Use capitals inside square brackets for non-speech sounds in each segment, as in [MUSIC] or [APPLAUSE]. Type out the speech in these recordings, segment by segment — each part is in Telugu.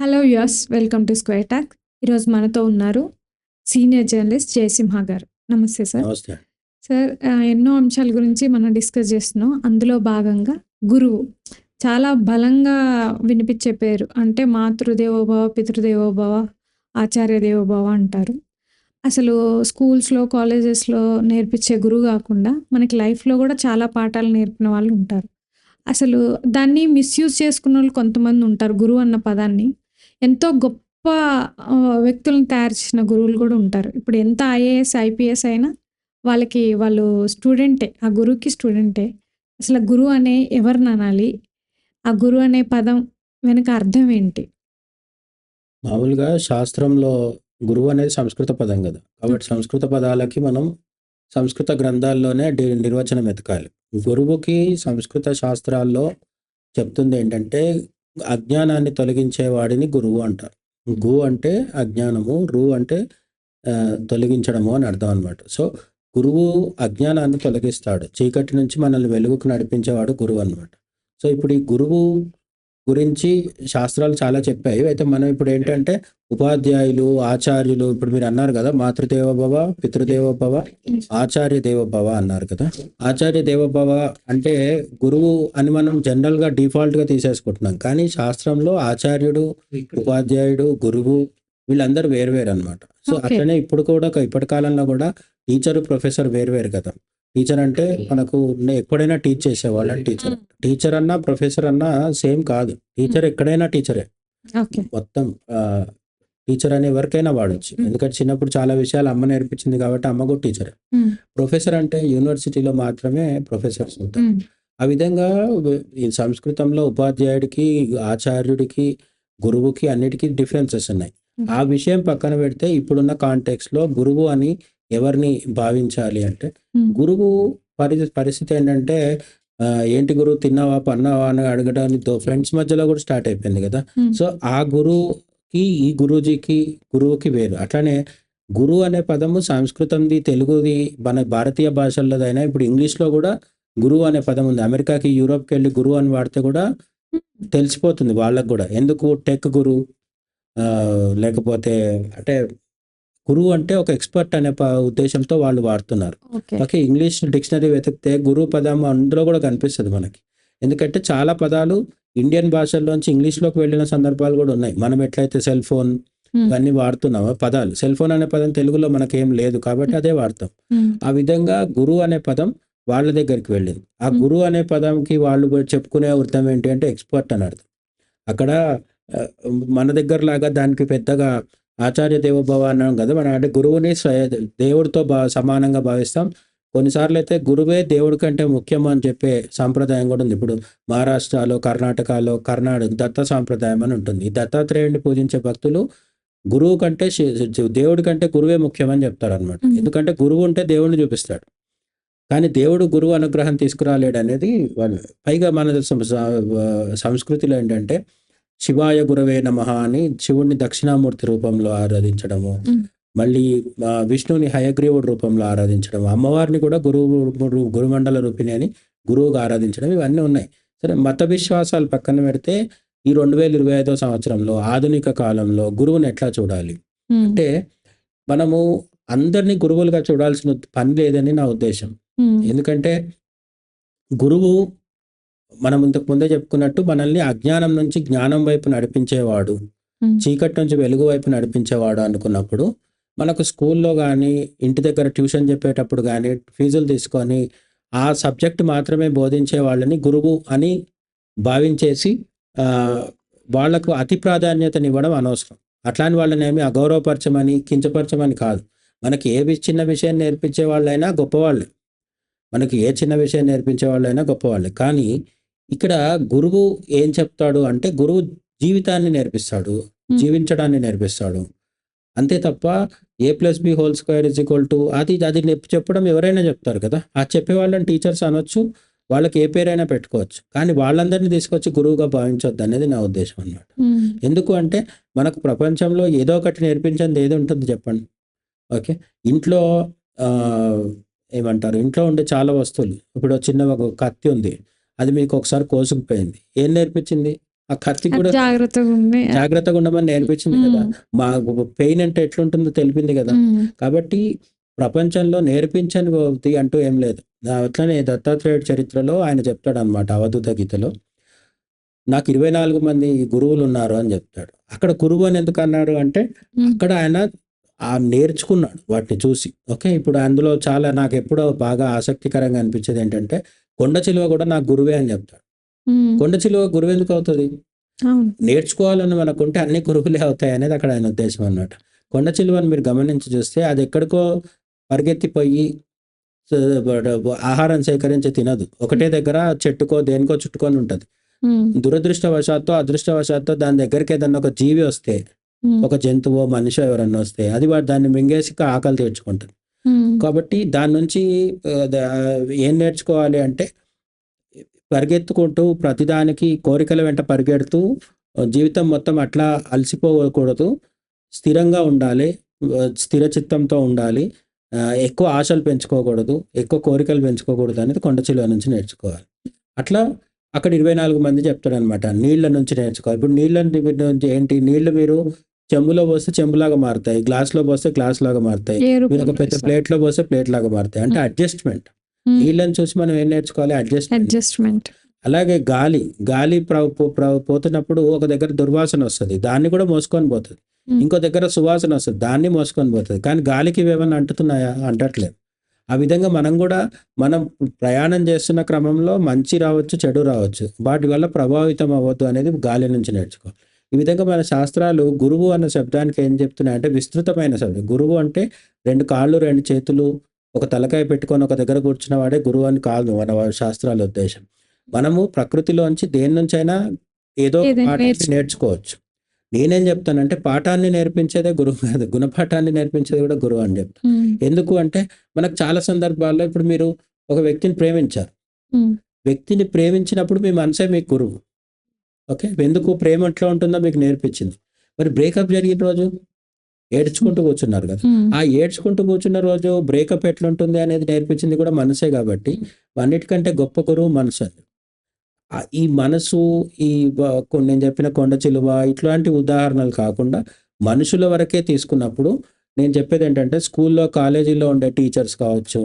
Hello yes welcome to Square Talk ఈరోజు మనతో ఉన్నారు సీనియర్ జర్నలిస్ట్ జయసింహ గారు. నమస్తే సార్ సార్ ఎన్నో అంశాల గురించి మనం డిస్కస్ చేస్తున్నాం. అందులో భాగంగా గురువు. చాలా బలంగా వినిపించే పేరు. అంటే మాతృదేవోభవ పితృదేవోభవ ఆచార్య దేవోభవ అంటారు. అసలు స్కూల్స్లో కాలేజెస్లో నేర్పించే గురువు కాకుండా మనకి లైఫ్లో కూడా చాలా పాఠాలు నేర్పిన వాళ్ళు ఉంటారు. అసలు దాన్ని మిస్యూజ్ చేసుకున్న వాళ్ళు కొంతమంది ఉంటారు గురువు అన్న పదాన్ని. ఎంతో గొప్ప వ్యక్తులను తయారు చేసిన గురువులు కూడా ఉంటారు. ఇప్పుడు ఎంత ఐఏఎస్ ఐపీఎస్ అయినా వాళ్ళకి వాళ్ళు స్టూడెంటే ఆ గురువుకి స్టూడెంటే. అసలు గురువు అనే ఎవరిని అనాలి? ఆ గురువు అనే పదం వెనక అర్థం ఏంటి? మామూలుగా శాస్త్రంలో గురువు అనేది సంస్కృత పదం కదా. కాబట్టి సంస్కృత పదాలకి మనం సంస్కృత గ్రంథాల్లోనే నిర్వచనం ఎతకాలి గురువుకి సంస్కృత శాస్త్రాల్లో చెప్తుంది ఏంటంటే అజ్ఞానాన్ని తొలగించే వాడిని గురువు అంటారు. గు అంటే అజ్ఞానము రు అంటే తొలగించడము అని అర్థం అనమాట సో గురువు అజ్ఞానాన్ని తొలగిస్తాడు. చీకటి నుంచి మనల్ని వెలుగుకు నడిపించేవాడు గురువు అనమాట సో ఇప్పుడు ఈ గురువు గురించి శాస్త్రాలు చాలా చెప్పాయి. అయితే మనం ఇప్పుడు ఏంటంటే ఉపాధ్యాయులు ఆచార్యులు ఇప్పుడు మీరు అన్నారు కదా మాతృదేవోభవ పితృదేవోభవ ఆచార్య దేవోభవ అన్నారు కదా. ఆచార్య దేవోభవ అంటే గురువు అని మనం జనరల్గా డిఫాల్ట్గా తీసేసుకుంటున్నాం. కానీ శాస్త్రంలో ఆచార్యుడు ఉపాధ్యాయుడు గురువు వీళ్ళందరూ వేరువేరు అన్నమాట. సో. అట్లనే ఇప్పుడు కూడా ఇప్పటి కాలంలో కూడా టీచర్ ప్రొఫెసర్ వేరువేరు కదా. టీచర్ అంటే మనకు ఎప్పుడైనా టీచ్ చేసేవాళ్ళ టీచర్ టీచర్ అన్నా ప్రొఫెసర్ అన్నా సేమ్ కాదు. టీచర్ ఎక్కడైనా టీచరే మొత్తం టీచర్ అనే ఎవరికైనా వాడచ్చు. Hmm. ఎందుకంటే చిన్నప్పుడు చాలా విషయాలు అమ్మ నేర్పించింది కాబట్టి అమ్మ కూడా టీచర్ ప్రొఫెసర్ అంటే యూనివర్సిటీలో మాత్రమే ప్రొఫెసర్స్ ఉంటారు. ఆ విధంగా ఈ సంస్కృతంలో ఉపాధ్యాయుడికి ఆచార్యుడికి గురువుకి అన్నిటికీ డిఫరెన్సెస్ ఉన్నాయి. Hmm. ఆ విషయం పక్కన పెడితే ఇప్పుడున్న కాంటెక్స్ట్లో గురువు అని ఎవరిని భావించాలి అంటే గురువు పరి పరిస్థితి ఏంటంటే ఏంటి గురువు తిన్నావా పన్నావా అని అడగడానికి ఫ్రెండ్స్ మధ్యలో కూడా స్టార్ట్ అయిపోయింది కదా. సో ఆ గురువుకి ఈ గురూజీకి గురువుకి వేరు. అట్లానే గురువు అనే పదము సంస్కృతంది తెలుగుది మన భారతీయ భాషల్లోదైనా ఇప్పుడు ఇంగ్లీష్లో కూడా గురువు అనే పదం ఉంది. అమెరికాకి యూరోప్కి వెళ్ళి గురువు అని వాడితే కూడా తెలిసిపోతుంది వాళ్ళకు కూడా. ఎందుకు? టెక్ గురువు ఆ, లేకపోతే అంటే గురువు అంటే ఒక ఎక్స్పర్ట్ అనే ఉద్దేశంతో వాళ్ళు వాడుతున్నారు. ఓకే. ఇంగ్లీష్ డిక్షనరీ వెతికితే గురువు పదం అందులో కూడా కనిపిస్తుంది మనకి. ఎందుకంటే చాలా పదాలు ఇండియన్ భాషల్లోంచి ఇంగ్లీష్లోకి వెళ్ళిన సందర్భాలు కూడా ఉన్నాయి. మనం ఎట్లయితే సెల్ ఫోన్ ఇవన్నీ వాడుతున్నామో పదాలు సెల్ ఫోన్ అనే పదం తెలుగులో మనకేం లేదు కాబట్టి అదే వాడతాం. ఆ విధంగా గురువు అనే పదం వాళ్ళ దగ్గరికి వెళ్ళింది. ఆ. గురువు అనే పదంకి వాళ్ళు చెప్పుకునే అర్థం ఏంటి అంటే ఎక్స్పర్ట్ అని అర్థం. అక్కడ మన దగ్గర లాగా దానికి పెద్దగా ఆచార్య దేవోభవ అన్నాం కదా? మనం అంటే గురువుని స్వయ- దేవుడితో బా సమానంగా భావిస్తాం. కొన్నిసార్లు అయితే గురువే దేవుడి కంటే ముఖ్యం అని చెప్పే సాంప్రదాయం కూడా ఉంది. ఇప్పుడు మహారాష్ట్రలో కర్ణాటకలో కర్ణాటక దత్త సాంప్రదాయం అని ఉంటుంది. ఈ దత్తాత్రేయుడిని పూజించే భక్తులు గురువు కంటే దేవుడి కంటే గురువే ముఖ్యమని చెప్తారు అనమాట. ఎందుకంటే గురువు ఉంటే దేవుడిని చూపిస్తాడు. కానీ దేవుడు గురువు అనుగ్రహం తీసుకురాలేడు అనేది వాళ్ళు పైగా మన సంస్కృతిలో ఏంటంటే శివాయ గురవే నమః అని శివుణ్ణి దక్షిణామూర్తి రూపంలో ఆరాధించడము. మళ్ళీ ఆ, విష్ణువుని హయగ్రీవుడి రూపంలో ఆరాధించడం అమ్మవారిని కూడా గురువు గురు- గురుమండల రూపిణి అని గురువుగా ఆరాధించడం ఇవన్నీ ఉన్నాయి. సరే మత విశ్వాసాలు పక్కన పెడితే ఈ రెండు వేల ఇరవై ఐదో సంవత్సరంలో ఆధునిక కాలంలో గురువుని ఎట్లా చూడాలి? అంటే మనము అందరినీ గురువులుగా చూడాల్సిన పని లేదని నా ఉద్దేశం. ఎందుకంటే గురువు మనం ఇంతకు ముందే చెప్పుకున్నట్టు మనల్ని అజ్ఞానం నుంచి జ్ఞానం వైపు నడిపించేవాడు చీకటి నుంచి వెలుగు వైపు నడిపించేవాడు అనుకున్నప్పుడు మనకు స్కూల్లో కానీ ఇంటి దగ్గర ట్యూషన్ చెప్పేటప్పుడు కానీ ఫీజులు తీసుకొని ఆ సబ్జెక్ట్ మాత్రమే బోధించే వాళ్ళని గురువు అని భావించేసి వాళ్ళకు అతి ప్రాధాన్యతనివ్వడం అనవసరం. అట్లాంటి వాళ్ళని ఏమి అగౌరవపరచమని కించపరచమని కాదు. మనకి ఏ చిన్న విషయం నేర్పించే వాళ్ళైనా గొప్పవాళ్ళే మనకి ఏ చిన్న విషయం నేర్పించే వాళ్ళైనా గొప్పవాళ్ళే కానీ ఇక్కడ గురువు ఏం చెప్తాడు అంటే గురువు జీవితాన్ని నేర్పిస్తాడు జీవించడాన్ని నేర్పిస్తాడు. అంతే తప్ప A plus B whole square is equal to అది అది చెప్పడం ఎవరైనా చెప్తారు కదా. ఆ చెప్పే వాళ్ళని టీచర్స్ అనొచ్చు వాళ్ళకి ఏ పేరైనా పెట్టుకోవచ్చు. కానీ వాళ్ళందరినీ తీసుకొచ్చి గురువుగా భావించొద్దు అనేది నా ఉద్దేశం అన్నమాట. ఎందుకు అంటే మనకు ప్రపంచంలో ఏదో ఒకటి నేర్పించింది ఏది ఉంటుంది చెప్పండి. ఓకే? ఇంట్లో ఏమంటారు? ఇంట్లో ఉండే చాలా వస్తువులు. ఇప్పుడు చిన్న ఒక కత్తి ఉంది. అది మీకు ఒకసారి కోసుకుపోయింది. ఏం నేర్పించింది? ఆ కత్తి కూడా జాగ్రత్తగా జాగ్రత్తగా ఉండమని నేర్పించింది కదా. మా పెయిన్ అంటే ఎట్లుంటుందో తెలిపింది కదా. కాబట్టి ప్రపంచంలో నేర్పించని ఒకటి అంటూ ఏం లేదు. అట్లనే దత్తాత్రేయుడి చరిత్రలో ఆయన చెప్తాడు అనమాట అవధూత గీతలో. నాకు ఇరవై నాలుగు మంది గురువులు ఉన్నారు అని చెప్తాడు. అక్కడ గురువు అని ఎందుకు అన్నాడు అంటే అక్కడ ఆయన ఆ నేర్చుకున్నాడు వాటిని చూసి. ఓకే ఇప్పుడు అందులో చాలా నాకు ఎప్పుడో బాగా ఆసక్తికరంగా అనిపించేది ఏంటంటే కొండ చిలువ కూడా నాకు గురువే అని చెప్తాడు. కొండ చిలువ గురువు ఎందుకు అవుతుంది? నేర్చుకోవాలని మనకుంటే అన్ని గురువులే అవుతాయి అనేది అక్కడ ఆయన ఉద్దేశం అన్నమాట. కొండ చిలువని మీరు గమనించి చూస్తే అది ఎక్కడికో పరిగెత్తిపోయి ఆహారం సేకరించి తినదు. ఒకటే దగ్గర చెట్టుకో దేనికో చుట్టుకొని ఉంటుంది. దురదృష్టవశాత్తు అదృష్టవశాత్తు దాని దగ్గరికి ఏదన్నా ఒక జీవి వస్తే ఒక జంతువు మనిషి ఎవరన్నా వస్తే అది వాడు దాన్ని మింగేసి ఆకలి తీర్చుకుంటుంది. Hmm. కాబట్టి దాని నుంచి ఏం నేర్చుకోవాలి అంటే పరిగెత్తుకుంటూ ప్రతిదానికి కోరికల వెంట పరిగెడుతూ జీవితం మొత్తం అట్లా అలసిపోకూడదు. స్థిరంగా ఉండాలి స్థిర చిత్తంతో ఉండాలి. ఎక్కువ ఆశలు పెంచుకోకూడదు ఎక్కువ కోరికలు పెంచుకోకూడదు అనేది కొండ చిలువ నుంచి నేర్చుకోవాలి. అట్లా అక్కడ ఇరవై నాలుగు మంది చెప్తారనమాట నీళ్ళ నుంచి నేర్చుకోవాలి. ఇప్పుడు నీళ్ళ నుంచి ఏంటి నీళ్ళు మీరు చెంబులో పోస్తే చెంబులాగా మారుతాయి గ్లాస్లో పోస్తే గ్లాస్ లాగా మారుతాయి మీరు ఒక పెద్ద ప్లేట్లో పోస్తే ప్లేట్ లాగా మారుతాయి. అంటే అడ్జస్ట్మెంట్. ఉమ్, నీళ్ళని చూసి మనం ఏం నేర్చుకోవాలి? అడ్జస్ట్మెంట్. అడ్జస్ట్మెంట్. అలాగే గాలి. గాలి పోతున్నప్పుడు ఒక దగ్గర దుర్వాసన వస్తుంది. దాన్ని కూడా మోసుకొని పోతుంది. ఇంకో దగ్గర సువాసన వస్తుంది. దాన్ని మోసుకొని పోతుంది. కానీ గాలికి ఇవేమన్నా అంటుతున్నాయా? అంటట్లేదు. ఆ విధంగా మనం కూడా మనం ప్రయాణం చేస్తున్న క్రమంలో మంచి రావచ్చు చెడు రావచ్చు. వాటి వల్ల ప్రభావితం అవ్వద్దు అనేది గాలి నుంచి నేర్చుకోవాలి. ఈ విధంగా మన శాస్త్రాలు గురువు అన్న శబ్దానికి ఏం చెప్తున్నాయంటే విస్తృతమైన శబ్దం. గురువు అంటే రెండు కాళ్ళు రెండు చేతులు ఒక తలకాయ పెట్టుకొని ఒక దగ్గర కూర్చున్న వాడే గురువు అని కాదు మన శాస్త్రాల ఉద్దేశం. మనము ప్రకృతిలోంచి దేని నుంచైనా ఏదో పాఠాన్ని నేర్చు- నేర్చుకోవచ్చు. నేనేం చెప్తానంటే పాఠాన్ని నేర్పించేదే గురువు కాదు. గుణపాఠాన్ని నేర్పించేది కూడా గురువు అని చెప్తాను ఎందుకు అంటే మనకు చాలా సందర్భాల్లో ఇప్పుడు మీరు ఒక వ్యక్తిని ప్రేమించారు. వ్యక్తిని ప్రేమించినప్పుడు మీ మనసే మీకు గురువు. ఓకే? ఎందుకు ప్రేమ ఎట్లా ఉంటుందో మీకు నేర్పించింది. మరి బ్రేకప్ జరిగిన రోజు ఏడ్చుకుంటూ కూర్చున్నారు కదా. ఆ ఏడ్చుకుంటూ కూర్చున్న రోజు బ్రేకప్ ఎట్లుంటుంది అనేది నేర్పించింది కూడా మనసే కాబట్టి అన్నిటికంటే గొప్ప గురువు మనసు ఆ ఈ మనసు ఈ నేను చెప్పిన కొండ చిలువ ఇట్లాంటి ఉదాహరణలు కాకుండా మనుషుల వరకే తీసుకున్నప్పుడు నేను చెప్పేది ఏంటంటే స్కూల్లో కాలేజీలో ఉండే టీచర్స్ కావచ్చు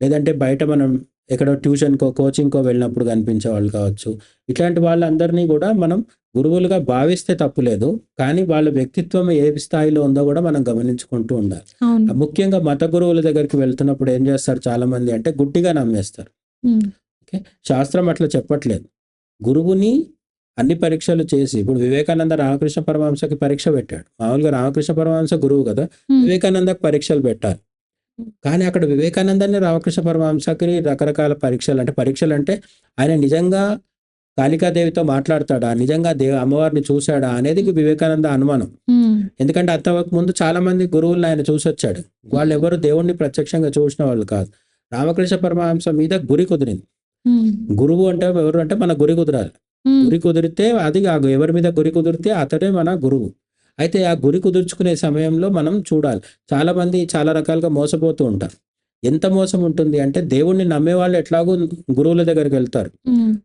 లేదంటే బయట మనం ఎక్కడో ట్యూషన్కో కోచింగ్కో వెళ్ళినప్పుడు కనిపించే వాళ్ళు కావచ్చు. ఇట్లాంటి వాళ్ళందరినీ కూడా మనం గురువులుగా భావిస్తే తప్పులేదు కానీ వాళ్ళ వ్యక్తిత్వం ఏ స్థాయిలో ఉందో కూడా మనం గమనించుకుంటూ ఉండాలి. ముఖ్యంగా మత గురువుల దగ్గరికి వెళ్తున్నప్పుడు ఏం చేస్తారు చాలా మంది అంటే గుడ్డిగా నమ్మేస్తారు. ఉమ్, శాస్త్రం అట్లా చెప్పట్లేదు. గురువుని అన్ని పరీక్షలు చేసి ఇప్పుడు వివేకానంద రామకృష్ణ పరమహంసకి పరీక్ష పెట్టాడు. మామూలుగా రామకృష్ణ పరమహంస గురువు కదా. వివేకానందకి పరీక్షలు పెట్టాలి. కానీ అక్కడ వివేకానందాన్ని రామకృష్ణ పరమహంసకి రకరకాల పరీక్షలు అంటే పరీక్షలు అంటే ఆయన నిజంగా కాళికాదేవితో మాట్లాడతాడా? నిజంగా దేవ అమ్మవారిని చూశాడా? అనేది వివేకానంద అనుమానం. ఎందుకంటే అంతవరకు ముందు చాలా మంది గురువులను ఆయన చూసి వచ్చాడు వాళ్ళు ఎవరు దేవుణ్ణి ప్రత్యక్షంగా చూసిన వాళ్ళు కాదు. రామకృష్ణ పరమహంస మీద గురి కుదిరింది. గురువు అంటే ఎవరు అంటే మన గురి కుదరాలి. గురి కుదిరితే అది ఎవరి మీద గురి కుదిరితే అతడే మన గురువు. అయితే ఆ గురి కుదుర్చుకునే సమయంలో మనం చూడాలి. చాలా మంది చాలా రకాలుగా మోసపోతూ ఉంటారు. ఎంత మోసం ఉంటుంది అంటే దేవుణ్ణి నమ్మే వాళ్ళు ఎట్లాగో గురువుల దగ్గరికి వెళ్తారు.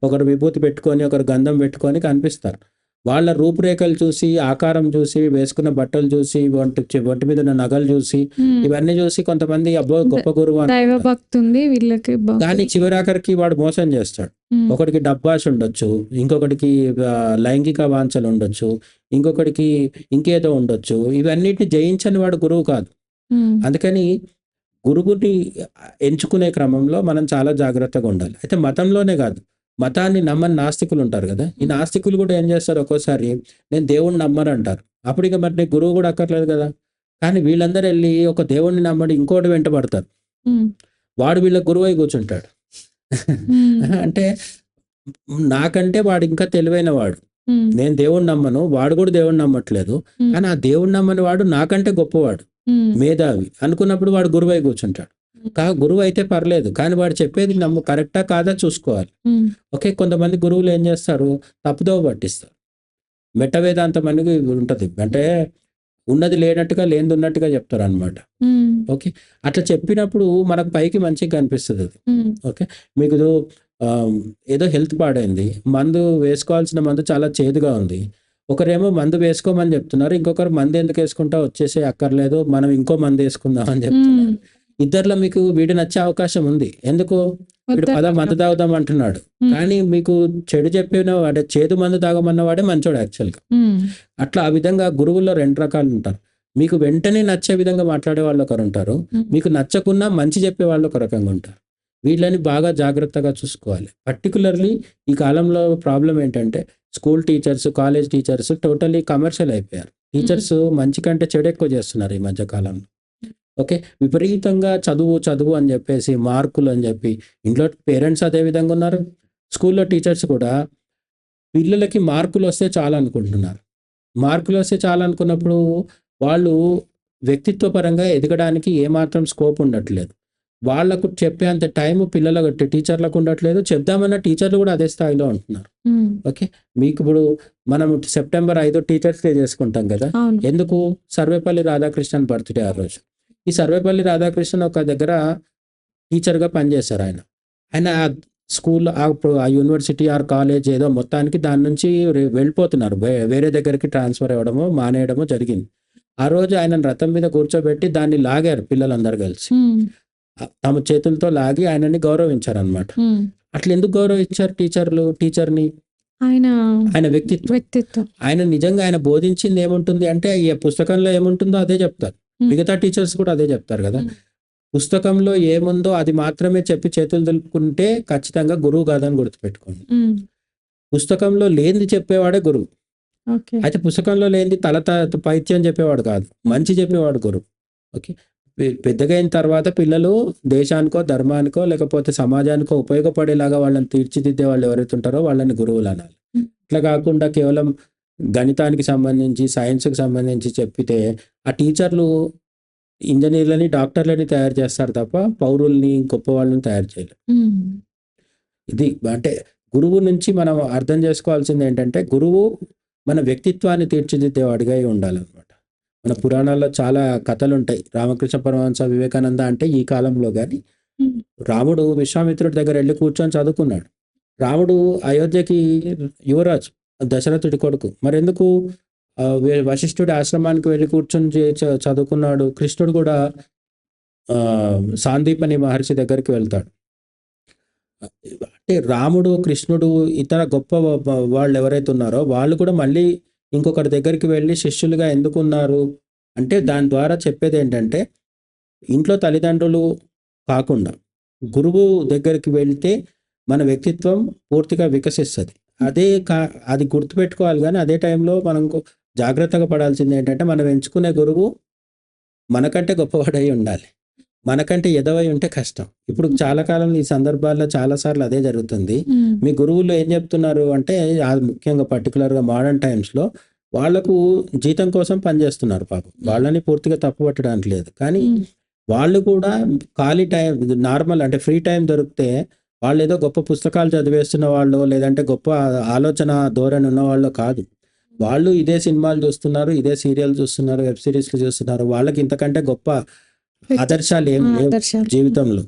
ఒకరు విభూతి పెట్టుకొని ఒకరు గంధం పెట్టుకొని కనిపిస్తారు. వాళ్ళ రూపురేఖలు చూసి ఆకారం చూసి వేసుకున్న బట్టలు చూసి ఒంటి ఒంటి మీద ఉన్న నగలు చూసి. ఇవన్నీ చూసి కొంతమంది అబ్బో గొప్ప గురువు అని దైవ భక్తి ఉంది వీళ్ళకి. కానీ చివరాఖరికి వాడు మోసం చేస్తాడు. ఉమ్, ఒకడికి డబ్బాష ఉండొచ్చు ఇంకొకటికి ఆ, లైంగిక వాంఛలు ఉండొచ్చు ఇంకొకటికి ఇంకేదో ఉండొచ్చు. ఇవన్నిటిని జయించని వాడు గురువు కాదు. అందుకని గురువుని ఎంచుకునే క్రమంలో మనం చాలా జాగ్రత్తగా ఉండాలి. అయితే మతంలోనే కాదు. మతాన్ని నమ్మని నాస్తికులు ఉంటారు కదా? ఈ నాస్తికులు కూడా ఏం చేస్తారు ఒక్కోసారి? నేను దేవుణ్ణి నమ్మరు అంటారు. అప్పుడు ఇక మరి నీకు గురువు కూడా అక్కర్లేదు కదా? కానీ వీళ్ళందరూ వెళ్ళి ఒక దేవుణ్ణి నమ్మడి ఇంకోటి వెంట పడతారు. ఉమ్, వాడు వీళ్ళ గురువు అయి కూర్చుంటాడు. [LAUGHS] అంటే నాకంటే వాడు ఇంకా తెలివైన వాడు. నేను దేవుణ్ణి నమ్మను వాడు కూడా దేవుణ్ణి నమ్మట్లేదు. కానీ ఆ దేవుణ్ణి నమ్మని వాడు నాకంటే గొప్పవాడు. మేధావి అనుకున్నప్పుడు వాడు గురువై కూర్చుంటాడు. కా గురువు అయితే పర్లేదు. కానీ వాడు చెప్పేది నమ్ము కరెక్టా కాదా చూసుకోవాలి. ఓకే కొంతమంది గురువులు ఏం చేస్తారు? తప్పుదోవ పట్టిస్తారు. మెట్ట వేదాంతం అనేది ఉంటుంది. అంటే ఉన్నది లేనట్టుగా లేనిది ఉన్నట్టుగా చెప్తారు అనమాట ఓకే అట్లా చెప్పినప్పుడు మనకు పైకి మంచిగా కనిపిస్తుంది అది. ఓకే మీకు ఏదో హెల్త్ పాడైంది. మందు వేసుకోవాల్సిన మందు చాలా చేదుగా ఉంది. ఒకరేమో మందు వేసుకోమని చెప్తున్నారు. ఇంకొకరు మందెందుకేసుకుంటావు వచ్చేసేయి అక్కర్లేదు. మనం ఇంకో మందేసుకుందాం అని చెప్తున్నారు. ఇద్దరిలో మీకు వీడు నచ్చే అవకాశం ఉంది. ఎందుకు? వీడు పద. మందు తాగుదాం అంటున్నాడు. కానీ మీకు చెడు చెప్పిన వాడే చేదు మందు తాగమన్న వాడే మంచోడు యాక్చువల్‌గా. అట్లా ఆ విధంగా గురువుల్లో 2 రకాలుంటారు. మీకు వెంటనే నచ్చే విధంగా మాట్లాడే వాళ్ళు ఒకరుంటారు. హ్మ్. మీకు నచ్చకున్నా మంచి చెప్పే వాళ్ళు ఒక రకంగా ఉంటారు. వీళ్ళని బాగా జాగ్రత్తగా చూసుకోవాలి. పర్టిక్యులర్‌లీ ఈ కాలంలో ప్రాబ్లమ్ ఏంటంటే school teachers, college teachers totally commercial అయిపోయారు. టీచర్స్ మంచి కంటే చెడు ఎక్కువ చేస్తున్నారు ఈ మధ్య కాలంలో. ఓకే. విపరీతంగా చదువు, చదువు అని చెప్పేసి మార్కులు అని చెప్పి ఇంట్లో పేరెంట్స్ అదే విధంగా ఉన్నారు. స్కూల్‌లో టీచర్స్ కూడా పిల్లలకి మార్కులొస్తే చాలనుకుంటున్నారు. మార్కులొస్తే చాలనుకున్నప్పుడు వాళ్ళు వ్యక్తిత్వ పరంగా ఎదగడానికి ఏమాత్రం స్కోప్ ఉండట్లేదు. వాళ్ళకు చెప్పేంత టైము పిల్లలకు టీచర్లకు ఉండట్లేదు. చెప్దామన్న టీచర్లు కూడా అదే స్థాయిలో ఉంటున్నారు. ఓకే. మీకిప్పుడు మనం సెప్టెంబర్ 5 టీచర్స్ డే చేసుకుంటాం కదా! ఎందుకు? సర్వేపల్లి రాధాకృష్ణన్ బర్త్‌డే ఆ రోజు. ఈ సర్వేపల్లి రాధాకృష్ణన్ ఒక దగ్గర టీచర్‌గా పనిచేశారాయన. ఆయన ఆ స్కూల్ ఆ యూనివర్సిటీ ఆర్ కాలేజ్ ఏదో మొత్తానికి దాని నుంచి వెళ్ళిపోతున్నారు. వేరే దగ్గరికి ట్రాన్స్‌ఫర్ అవ్వడమో, మానేయడమో జరిగింది. ఆ రోజు ఆయనను రథం మీద కూర్చోబెట్టి దాన్ని లాగారు పిల్లలందరూ కలిసి. తమ చేతులతో లాగి ఆయనని గౌరవించారనమాట. హ్మ్. అట్లెందుకు గౌరవించారు టీచర్లు టీచర్‌ని? ఆయన ఆయన వ్యక్తిత్వం. వ్యక్తిత్వం. ఆయన నిజంగా ఆయన బోధించింది ఏముంటుంది అంటే ఈ పుస్తకంలో ఏముంటుందో అదే చెప్తారు. మిగతా టీచర్స్ కూడా అదే చెప్తారు కదా! పుస్తకంలో ఏముందో అది మాత్రమే చెప్పి చేతులు దులుపుకుంటే ఖచ్చితంగా గురువు కాదని గుర్తుపెట్టుకోండి. పుస్తకంలో లేనిది చెప్పేవాడే గురువు. అయితే పుస్తకంలో లేనిది తల పైత్యం చెప్పేవాడు కాదు. మంచి చెప్పేవాడు గురువు. ఓకే. పెద్దగా అయిన తర్వాత పిల్లలు దేశానికో, ధర్మానికో లేకపోతే సమాజానికో ఉపయోగపడేలాగా వాళ్ళని తీర్చిదిద్దే వాళ్ళు ఎవరైతే ఉంటారో వాళ్ళని గురువులనాలి. హ్మ్. ఇట్లా కాకుండా కేవలం గణితానికి సంబంధించి, సైన్స్‌కి సంబంధించి చెప్పితే ఆ టీచర్లు ఇంజినీర్లని, డాక్టర్లని తయారు చేస్తారు తప్ప పౌరుల్ని, గొప్పవాళ్ళని తయారు చేయలేరు. ఇది అంటే గురువు నుంచి మనం అర్థం చేసుకోవాల్సింది ఏంటంటే గురువు మన వ్యక్తిత్వాన్ని తీర్చిదిద్దేవాడిగా ఉండాలన్నమాట. మన పురాణాల్లో చాలా కథలుంటాయి. రామకృష్ణ పరమహంస, వివేకానంద అంటే ఈ కాలంలో గాని హ్మ్. రాముడు విశ్వామిత్రుడి దగ్గర ఎళ్ళి కూర్చొని చదువుకున్నాడు. రాముడు అయోధ్యకి యువరాజు. దశరథుడి కొడుకు. మరెందుకు వశిష్ఠుడి ఆశ్రమానికి వెళ్ళి కూర్చొని చే చ చదువుకున్నాడు. కృష్ణుడు కూడా సాందీపని మహర్షి దగ్గరికి వెళ్తాడు. అంటే రాముడు, కృష్ణుడు ఇతర గొప్ప వాళ్ళు ఎవరైతే ఉన్నారో వాళ్ళు కూడా మళ్ళీ ఇంకొకరి దగ్గరికి వెళ్ళి శిష్యులుగా ఎందుకున్నారు? అంటే దాని ద్వారా చెప్పేది ఏంటంటే ఇంట్లో తల్లిదండ్రులు కాకుండా గురువు దగ్గరికి వెళ్తే మన వ్యక్తిత్వం పూర్తిగా వికసిస్తుంది అదే కా అది గుర్తుపెట్టుకోవాలి గానీ అదే టైంలో మనం జాగ్రత్తగా పడాల్సిందేంటంటే మనం ఎంచుకునే గురువు మనకంటే గొప్పవాడై ఉండాలి. మనకంటే ఎదవై ఉంటే కష్టం. ఇప్పుడు చాలా కాలంలో ఈ సందర్భాల్లో చాలా సార్లు అదే జరుగుతుంది. మీ గురువులు ఏం చెప్తున్నారు అంటే ముఖ్యంగా పర్టిక్యులర్‌గా మోడర్న్ టైమ్స్‌లో వాళ్ళకు జీతం కోసం పనిచేస్తున్నారు పాపం. వాళ్ళని పూర్తిగా తప్పు పట్టడానికి లేదు. కానీ. వాళ్ళు కూడా ఖాళీ టైం నార్మల్ అంటే ఫ్రీ టైమ్ దొరికితే వాళ్ళేదో గొప్ప పుస్తకాలు చదివేస్తున్న వాళ్ళో లేదంటే గొప్ప ఆలోచన ధోరణి ఉన్నవాళ్ళో కాదు. వాళ్ళు ఇదే సినిమాలు చూస్తున్నారు. ఇదే సీరియల్ చూస్తున్నారు. వెబ్ సీరీస్‌లు చూస్తున్నారు. వాళ్ళకి ఇంతకంటే గొప్ప ఆదర్శాలు ఏం! లేవు. జీవితంలో.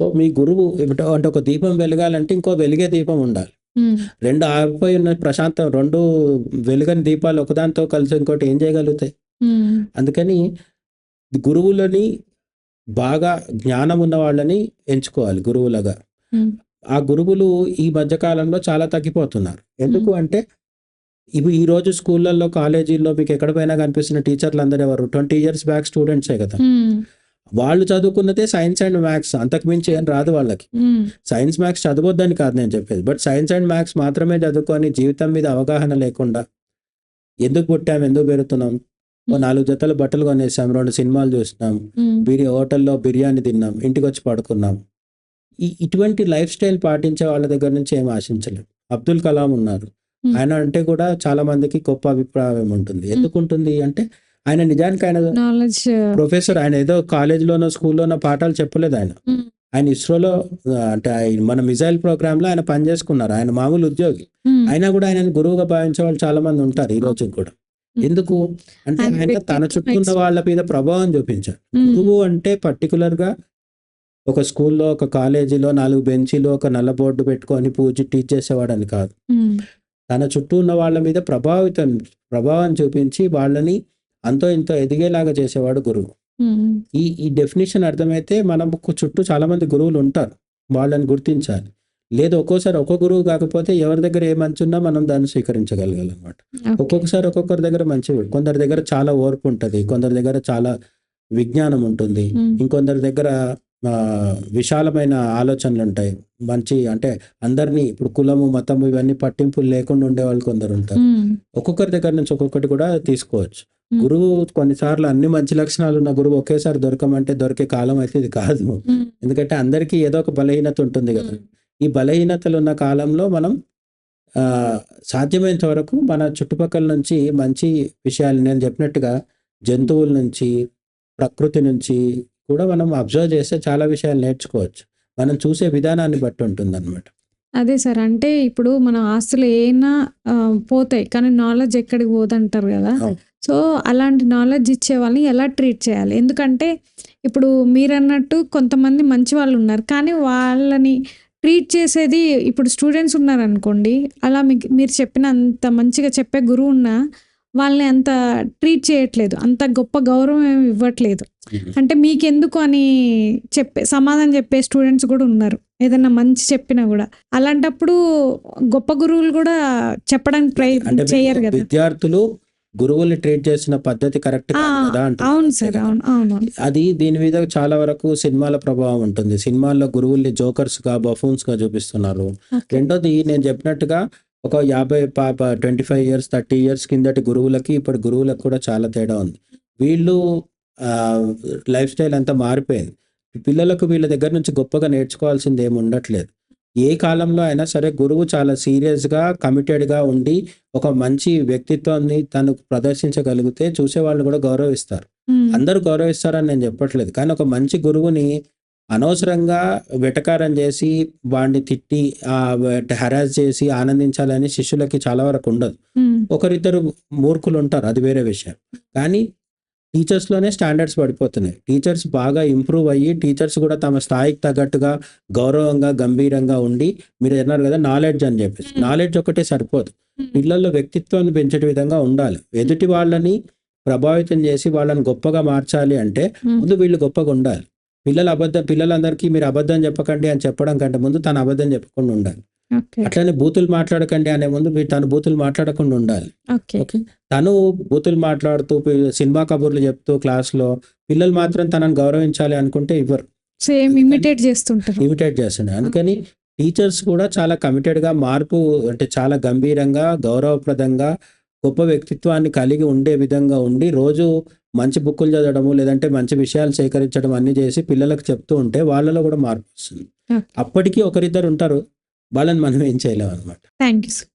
సో మీ గురువు ఏమిటో అంటే ఒక దీపం వెలగాలంటే ఇంకో వెలిగే దీపం ఉండాలి. 2 ఆరిపోయి ఉన్న ప్రశాంతం 2 వెలుగని దీపాలు ఒకదానితో కలిసి ఇంకోటి ఏం చేయగలుగుతాయి? అందుకని గురువులని బాగా జ్ఞానం ఉన్న వాళ్ళని ఎంచుకోవాలి గురువులుగా. ఆ గురువులు ఈ మధ్య కాలంలో చాలా తగ్గిపోతున్నారు. ఎందుకు అంటే ఇవి ఈరోజు స్కూళ్ళల్లో, కాలేజీల్లో మీకు ఎక్కడ పోయినా కనిపిస్తున్న టీచర్లందరూ ఎవరు? 20 ఇయర్స్ బ్యాక్ స్టూడెంట్సే కదా! వాళ్ళు చదువుకున్నదే సైన్స్ అండ్ మ్యాథ్స్. అంతకు మించి ఏం రాదు వాళ్ళకి. సైన్స్, మ్యాథ్స్ చదవొద్దని కాదు నేను చెప్పేది. బట్ సైన్స్ అండ్ మ్యాథ్స్ మాత్రమే చదువుకొని జీవితం మీద అవగాహన లేకుండా ఎందుకు పుట్టాం? ఎందుకు పెరుగుతున్నాం? ఓ. 4 జతల బట్టలు కొనేసాం. 2 సినిమాలు చూసినాం. హ్మ్. బిరి హోటల్‌లో బిర్యానీ తిన్నాం. ఇంటికొచ్చి పడుకున్నాం. ఈ ఇటువంటి లైఫ్ స్టైల్ పాటించే వాళ్ళ దగ్గర నుంచి ఏమి ఆశించలేం. అబ్దుల్ కలాం ఉన్నారు. ఆయన అంటే కూడా చాలా మందికి గొప్ప అభిప్రాయం ఉంటుంది. ఎందుకుంటుంది అంటే ఆయన నిజానికి ఆయన ప్రొఫెసర్. ఆయన ఏదో కాలేజ్‌లోనో, స్కూల్‌లోనో పాఠాలు చెప్పలేదు ఆయన. ఆయన ఇస్రోలో అంటే ఆయన మన మిసైల్ ప్రోగ్రామ్‌లో ఆయన పని చేసుకున్నారు. ఆయన మామూలు ఉద్యోగి. అయినా కూడా ఆయనని గురువుగా భావించే వాళ్ళు చాలా మంది ఉంటారు ఈ రోజుకి కూడా. ఎందుకు? అంటే ఆయన ఆయన తన చుట్టూ ఉన్న వాళ్ళ మీద ప్రభావం చూపించారు. గురువు అంటే పర్టిక్యులర్‌గా ఒక స్కూల్లో ఒక కాలేజీలో నాలుగు బెంచీలు ఒక నల్ల బోర్డు పెట్టుకొని పూజ టీచ్ చేసేవాడని కాదు. తన చుట్టూ ఉన్న వాళ్ళ మీద ప్రభావితం ప్రభావం చూపించి వాళ్ళని అంతో ఇంతో ఎదిగేలాగా చేసేవాడు గురువు. ఈ ఈ డెఫినేషన్ అర్థమైతే మనకు చుట్టూ చాలా మంది గురువులు ఉంటారు. వాళ్ళని గుర్తించాలి. లేదు ఒక్కోసారి ఒక్కో గురువు కాకపోతే ఎవరి దగ్గర ఏ మంచి ఉన్నా మనం దాన్ని స్వీకరించగలగాలన్నమాట. ఓకే. ఒక్కొక్కసారి ఒక్కొక్కరి దగ్గర మంచి కొందరి దగ్గర చాలా ఓర్పు ఉంటుంది కొందరి దగ్గర చాలా విజ్ఞానం ఉంటుంది ఇంకొందరి దగ్గర విశాలమైన ఆలోచనలు ఉంటాయి. మంచి అంటే అందరినీ ఇప్పుడు కులము మతము ఇవన్నీ పట్టింపులు లేకుండా ఉండే వాళ్ళు కొందరు ఉంటారు. ఒక్కొక్కరి దగ్గర నుంచి ఒక్కొక్కటి కూడా తీసుకోవచ్చు. గురువు కొన్నిసార్లు అన్ని మంచి లక్షణాలు ఉన్న గురువు ఒకేసారి దొరకమంటే దొరికే కాలం అయితే ఇది కాదు. ఎందుకంటే అందరికీ ఏదో ఒక బలహీనత ఉంటుంది కదా. ఈ బలహీనతలు ఉన్న కాలంలో మనం ఆ, సాధ్యమైనంత వరకు మన చుట్టుపక్కల నుంచి మంచి విషయాలు నేను చెప్పినట్టుగా జంతువుల నుంచి ప్రకృతి నుంచి కూడా మనం అబ్జర్వ్ చేస్తే చాలా విషయాలు నేర్చుకోవచ్చు. మనం చూసే విధానాన్ని బట్టి ఉంటుంది అనమాట అదే సార్ అంటే ఇప్పుడు మన ఆస్తులు ఏమైనా ఆ, పోతాయి కానీ నాలెడ్జ్ ఎక్కడికి పోదంటారు కదా. సో అలాంటి నాలెడ్జ్ ఇచ్చే వాళ్ళని ఎలా ట్రీట్ చేయాలి? ఎందుకంటే ఇప్పుడు మీరు అన్నట్టు కొంతమంది మంచి వాళ్ళు ఉన్నారు కానీ వాళ్ళని ట్రీట్ చేసేది ఇప్పుడు స్టూడెంట్స్ ఉన్నారనుకోండి అలా మీకు మీరు చెప్పిన అంత మంచిగా చెప్పే గురువు ఉన్నా వాళ్ళని అంత ట్రీట్ చేయట్లేదు. అంత గొప్ప గౌరవం ఏమి ఇవ్వట్లేదు. అంటే మీకెందుకు అని చెప్పే సమాధానం చెప్పే స్టూడెంట్స్ కూడా ఉన్నారు. ఏదన్నా మంచి చెప్పినా కూడా. అలాంటప్పుడు గొప్ప గురువులు కూడా చెప్పడానికి ట్రై చేయరు కదా. విద్యార్థులు గురువుల్ని ట్రీట్ చేసిన పద్ధతి కరెక్ట్ కదా అవును సార్ అవును అవును అది దీని మీద చాలా వరకు సినిమాల ప్రభావం ఉంటుంది. సినిమాల్లో గురువుల్ని జోకర్స్గా బఫూన్స్గా చూపిస్తున్నారు. రెండోది నేను చెప్పినట్టుగా ఒక యాభై పాప twenty five years thirty years కిందటి గురువులకి ఇప్పుడు గురువులకు కూడా చాలా తేడా ఉంది. వీళ్ళు లైఫ్ స్టైల్ అంతా మారిపోయింది. పిల్లలకు వీళ్ళ దగ్గర నుంచి గొప్పగా నేర్చుకోవాల్సింది ఏమి ఉండట్లేదు. ఏ కాలంలో అయినా సరే గురువు చాలా సీరియస్గా కమిటెడ్గా ఉండి ఒక మంచి వ్యక్తిత్వాన్ని తను ప్రదర్శించగలిగితే చూసేవాళ్ళు కూడా గౌరవిస్తారు. అందరూ గౌరవిస్తారని నేను చెప్పట్లేదు. కానీ ఒక మంచి గురువుని అనవసరంగా వెటకారం చేసి వాడిని తిట్టి హెరాస్ చేసి ఆనందించాలని శిష్యులకి చాలా వరకు ఉండదు. ఒకరిద్దరు మూర్ఖులు ఉంటారు అది వేరే విషయం. కానీ టీచర్స్లోనే స్టాండర్డ్స్ పడిపోతున్నాయి. టీచర్స్ బాగా ఇంప్రూవ్ అయ్యి టీచర్స్ కూడా తమ స్థాయికి తగ్గట్టుగా గౌరవంగా గంభీరంగా ఉండి మీరు అన్నారు కదా నాలెడ్జ్ అని చెప్పేసి. నాలెడ్జ్ ఒకటే సరిపోదు. పిల్లల్లో వ్యక్తిత్వాన్ని పెంచే విధంగా ఉండాలి. ఎదుటి వాళ్ళని ప్రభావితం చేసి వాళ్ళని గొప్పగా మార్చాలి అంటే ముందు వీళ్ళు గొప్పగా ఉండాలి. పిల్లలు అబద్ధం పిల్లలందరికీ మీరు అబద్ధం చెప్పకండి అని చెప్పడం కంటే ముందు తను అబద్ధం చెప్పకుండా ఉండాలి. అట్లనే బూతులు మాట్లాడకండి అనే ముందు తను బూతులు మాట్లాడకుండా ఉండాలి. ఓకే. తను బూతులు మాట్లాడుతూ సినిమా కబుర్లు చెప్తూ క్లాస్లో పిల్లలు మాత్రం తనని గౌరవించాలి అనుకుంటే ఇవ్వరు. సేమ్ ఇమిటేట్ చేస్తుంటారు. ఇమిటేట్ చేస్తున్నాయి అందుకని టీచర్స్ కూడా చాలా కమిటెడ్గా మార్పు అంటే చాలా గంభీరంగా గౌరవప్రదంగా గొప్ప వ్యక్తిత్వాన్ని కలిగి ఉండే విధంగా ఉండి రోజు మంచి బుక్కులు చదవడము లేదంటే మంచి విషయాలు సేకరించడం అన్ని చేసి పిల్లలకు చెప్తూ ఉంటే వాళ్ళలో కూడా మార్పు వస్తుంది. Okay. అప్పటికీ ఒకరిద్దరు ఉంటారు. వాళ్ళని మనం ఏం చేయలేము అనమాట థ్యాంక్ యూ సార్